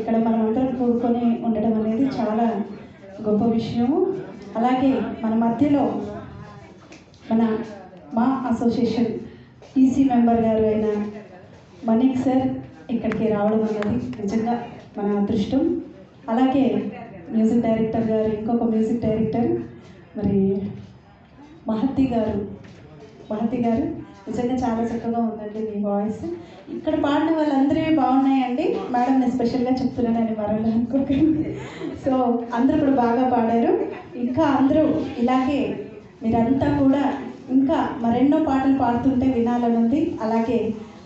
ఇక్కడ మన వంటలు కూడుకొని ఉండడం అనేది చాలా గొప్ప విషయము. అలాగే మన మధ్యలో మన మా అసోసియేషన్ ఈసీ మెంబర్ గారు అయిన మనీక్ సార్ ఇక్కడికి రావడం అనేది నిజంగా మన అదృష్టం. అలాగే మ్యూజిక్ డైరెక్టర్ గారు ఇంకొక మ్యూజిక్ డైరెక్టర్ మరి మహతి గారు మహతి గారు నిజంగా చాలా చక్కగా ఉందండి మీ వాయిస్. ఇక్కడ పాడిన వాళ్ళందరివి బాగున్నాయండి. మేడం నేను స్పెషల్గా చెప్తున్నానని మరలా అనుకోకండి. సో అందరూ కూడా బాగా పాడారు. ఇంకా అందరూ ఇలాగే మీరంతా కూడా ఇంకా మరెన్నో పాటలు పాడుతుంటే వినాలని ఉంది అలాగే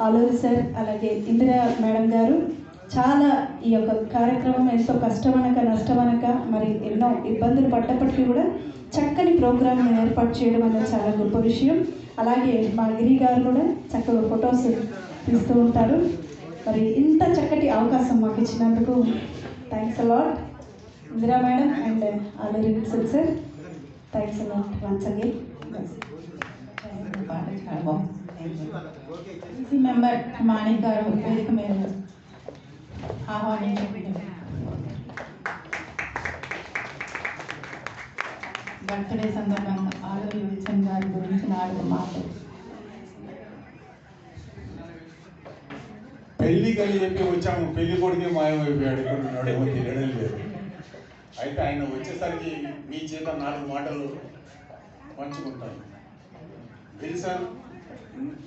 ఆలూరి సార్ అలాగే ఇందిరా మేడం గారు చాలా ఈ యొక్క కార్యక్రమం ఎంతో కష్టమనక నష్టమనక ఎన్నో ఇబ్బందులు పడ్డప్పటికీ కూడా చక్కని ప్రోగ్రామ్ని ఏర్పాటు చేయడం అనేది చాలా గొప్ప విషయం. అలాగే మా గిరి గారు కూడా చక్కగా ఫొటోస్ తీస్తూ ఉంటారు. మరి ఇంత చక్కటి అవకాశం మాకు ఇచ్చినందుకు thanks a lot Indira madam and Aluri Wilson sir thanks a lot once again member Manik గారు వేదిక మీద ఆహ్వానించబడ్డారు. బర్త్డే సందర్భంగా ఆలూరి విల్సన్ గారి గురించి నాలుగు మాటలు. పెళ్ళికి అని చెప్పి వచ్చాము పెళ్ళి కొడుకే మాయమైపోయాడు ఇక్కడ ఉన్నాడు ఏమో తెలియడం లేదు. అయితే ఆయన వచ్చేసరికి మీ చేత నాలుగు మాటలు పంచుకుంటాను. విల్సన్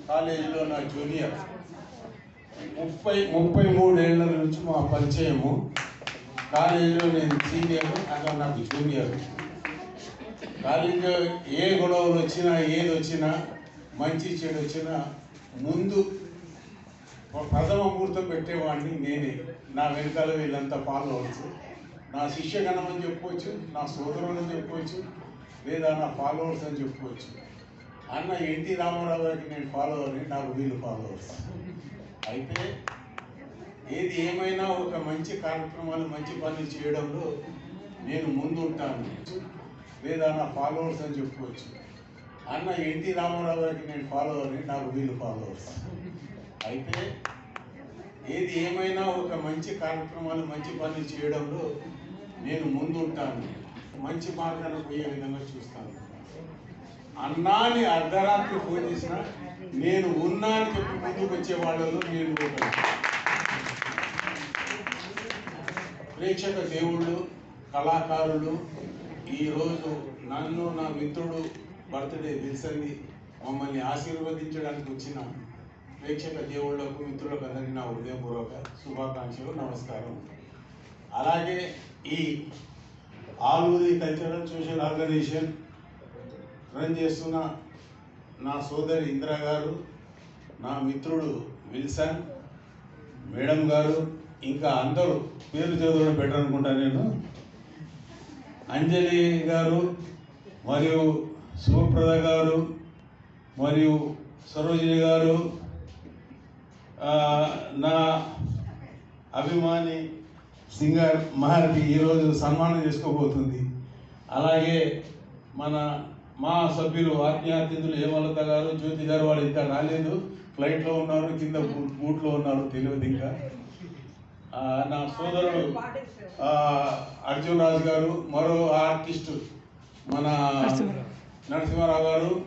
కాలేజీలో నా జూనియర్. ముప్పై ముప్పై మూడేళ్ళ నుంచి మా పరిచయము. కాలేజీలో నేను సీనియర్ అక్కడ నాకు జూనియర్. కాలేజీలో ఏ గొడవలు వచ్చినా ఏది వచ్చినా మంచి చెడు వచ్చినా ముందు ప్రథమ ముహూర్తం పెట్టేవాడిని నేనే. నా వెనకాల వీళ్ళంతా ఫాలో అవచ్చు నా శిష్యగణం అని చెప్పుకోవచ్చు నా సోదరులు అని చెప్పుకోవచ్చు లేదా నా ఫాలోవర్స్ అని చెప్పుకోవచ్చు. అన్న ఎన్టీ రామారావు గారికి నేను ఫాలోవర్ని నాకు వీళ్ళు ఫాలోవర్స్ అయితే ఏది ఏమైనా ఒక మంచి కార్యక్రమాలు మంచి పనులు చేయడంలో నేను ముందుంటాను. లేదా నా ఫాలోవర్స్ అని చెప్పుకోవచ్చు. అన్న ఎన్టీ రామారావు గారికి నేను ఫాలోవర్ని నాకు వీళ్ళు ఫాలోవర్స్ అయితే ఏది ఏమైనా ఒక మంచి కార్యక్రమాలు మంచి పనులు చేయడంలో నేను ముందుంటాను. మంచి మార్గాన పోయే విధంగా చూస్తాను. అన్నాని అర్ధరాత్రి ఫోన్ చేసిన నేను ఉన్నా అని చెప్పి ముందుకు వచ్చే వాళ్ళలో నేను ప్రేక్షక దేవుళ్ళు కళాకారులు ఈరోజు నన్ను నా మిత్రుడు బర్త్డే విల్సన్ని మమ్మల్ని ఆశీర్వదించడానికి వచ్చిన ప్రేక్షక దేవుళ్ళకు మిత్రులకు అందరికీ నా హృదయపూర్వక శుభాకాంక్షలు నమస్కారం. అలాగే ఈ Aluri cultural social organization run చేస్తున్న నా సోదరి ఇందిరా గారు నా మిత్రుడు విల్సన్ మేడం గారు ఇంకా అందరూ పేరు చదవడం బెటర్ అనుకుంటా నేను. అంజలి గారు మరియు శివప్రద గారు మరియు సరోజిని గారు నా అభిమాని సింగర్ మహారతి ఈరోజు సన్మానం చేసుకోబోతుంది. అలాగే మన మా సభ్యులు ఆత్మీయాతిథులు హేమలత గారు జ్యోతి గారు వాళ్ళు ఇంకా రాలేదు. ఫ్లైట్లో ఉన్నారు కింద బూ- బూట్లో ఉన్నారు తెలియదు ఇంకా. నా సోదరుడు అర్జున్ రాజు గారు మరో ఆర్టిస్టు మన నరసింహారావు గారు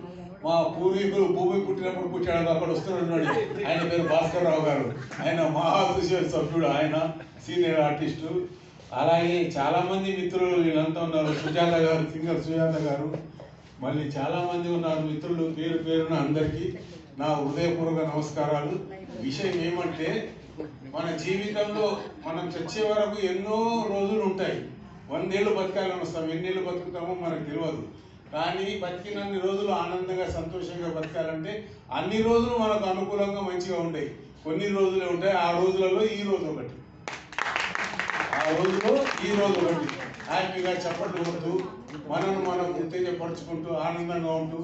మా పూర్వీకులు భూమి పుట్టినప్పుడు పుట్టాడు అక్కడ వస్తున్నాడు ఆయన పేరు భాస్కర్ రావు గారు. ఆయన మా సభ్యుడు ఆయన సీనియర్ ఆర్టిస్టు. అలాగే చాలామంది మిత్రులు వీళ్ళంతా ఉన్నారు. సుజాత గారు సింగర్ సుజాత గారు. మళ్ళీ చాలామంది ఉన్నారు మిత్రులు. పేరు పేరున అందరికీ నా హృదయపూర్వక నమస్కారాలు. విషయం ఏమంటే మన జీవితంలో మనం చచ్చే వరకు ఎన్నో రోజులు ఉంటాయి. వందేళ్ళు బతకాలని వస్తాం ఎన్నేళ్ళు బతుకుతామో మనకు తెలియదు కానీ బతికినన్ని రోజులు ఆనందంగా సంతోషంగా బతకాలంటే అన్ని రోజులు మనకు అనుకూలంగా మంచిగా ఉంటాయి కొన్ని రోజులే ఉంటాయి ఆ రోజులలో ఈ రోజు ఒకటి. ఆ రోజులో ఈ రోజు ఒకటి. హ్యాపీగా చప్పట్లు కొడుతూ మనను మనం ఉత్తేజపరుచుకుంటూ ఆనందంగా ఉంటూ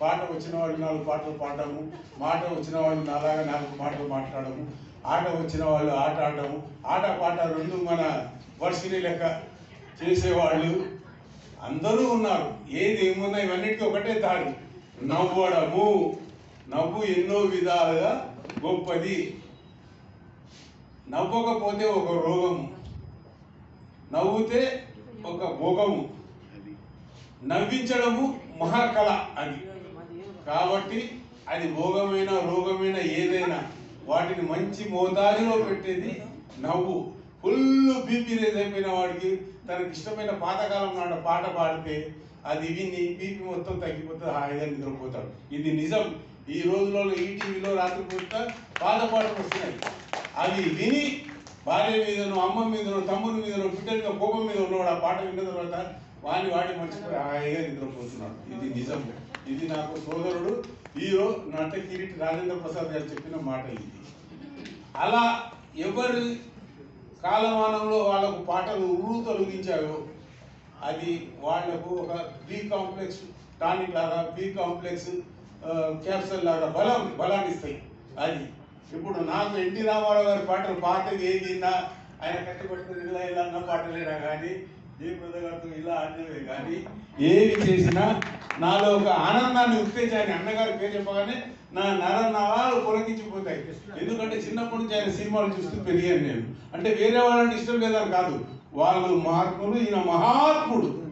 పాట వచ్చిన వాళ్ళు నాలుగు పాటలు పాడము మాట వచ్చిన వాళ్ళు నాలాగా నాలుగు మాటలు మాట్లాడము ఆట వచ్చిన వాళ్ళు ఆట ఆడడం ఆట పాట రెండు మన వర్షిని లెక్క చేసేవాళ్ళు అందరూ ఉన్నారు. ఏది ఏమున్నా ఇవన్నిటికీ ఒకటే దారి. నవ్వడము నవ్వు ఎన్నో విధాలుగా గొప్పది. నవ్వకపోతే ఒక రోగం నవ్వుతే ఒక భోగము నవ్వించడము మహాకళ అది. కాబట్టి అది భోగమైన రోగమైన ఏదైనా వాటిని మంచి మోతాదులో పెట్టేది నవ్వు. ఫుల్ బీపీ రేజ్ అయిపోయిన వాడికి తనకి ఇష్టమైన పాతకాలం నాడు పాట పాడితే అది విని బీపీ మొత్తం తగ్గిపోతుంది హాయిగా నిద్రపోతాడు. ఇది నిజం. ఈ రోజులలో ఈటీవీలో టీవీలో రాత్రిపూట పాత పాటలు వస్తున్నాయి. అవి విని భార్య మీదనో అమ్మ మీదనో తమ్ముడి మీదనో బిడ్డల కోపం మీద ఉన్నవాడు ఆ పాట విన్న తర్వాత వాడిని వాడిని మర్చిపోయి హాయిగా నిద్రపోతున్నాడు. ఇది నిజం. ఇది నాకు సోదరుడు హీరో నట కిరీటి రాజేంద్ర ప్రసాద్ గారు చెప్పిన మాట ఇది. అలా ఎవరి కాలమానంలో వాళ్ళకు పాటలు ఉర్రు తొలగించాయో అది వాళ్ళకు ఒక బి కాంప్లెక్స్ టానిక్ లాగా బి కాంప్లెక్స్ క్యాప్సల్ లాగా బలం బలాన్ని ఇస్తాయి. అది ఇప్పుడు నాకు ఎన్టీ రామారావు గారి పాటలు పాతవి ఏదైనా ఆయన కట్టుబట్టుకుని ఇలా ఇలా అన్న పాటలేనా కానీ ఏ గారితో ఇలా ఆడినవే కానీ ఏవి చేసినా నాలో ఒక ఆనందాన్ని ఉత్తేజాన్ని అన్నగారి పేరు చెప్పగానే నా నర నరాలు పొలకించిపోతాయి. ఎందుకంటే చిన్నప్పటి నుంచి ఆయన సినిమాలు చూస్తూ పెరిగాను నేను. అంటే వేరే వాళ్ళని ఇష్టం లేదని కాదు. వాళ్ళు మహాత్ములు ఈయన మహాత్ముడు.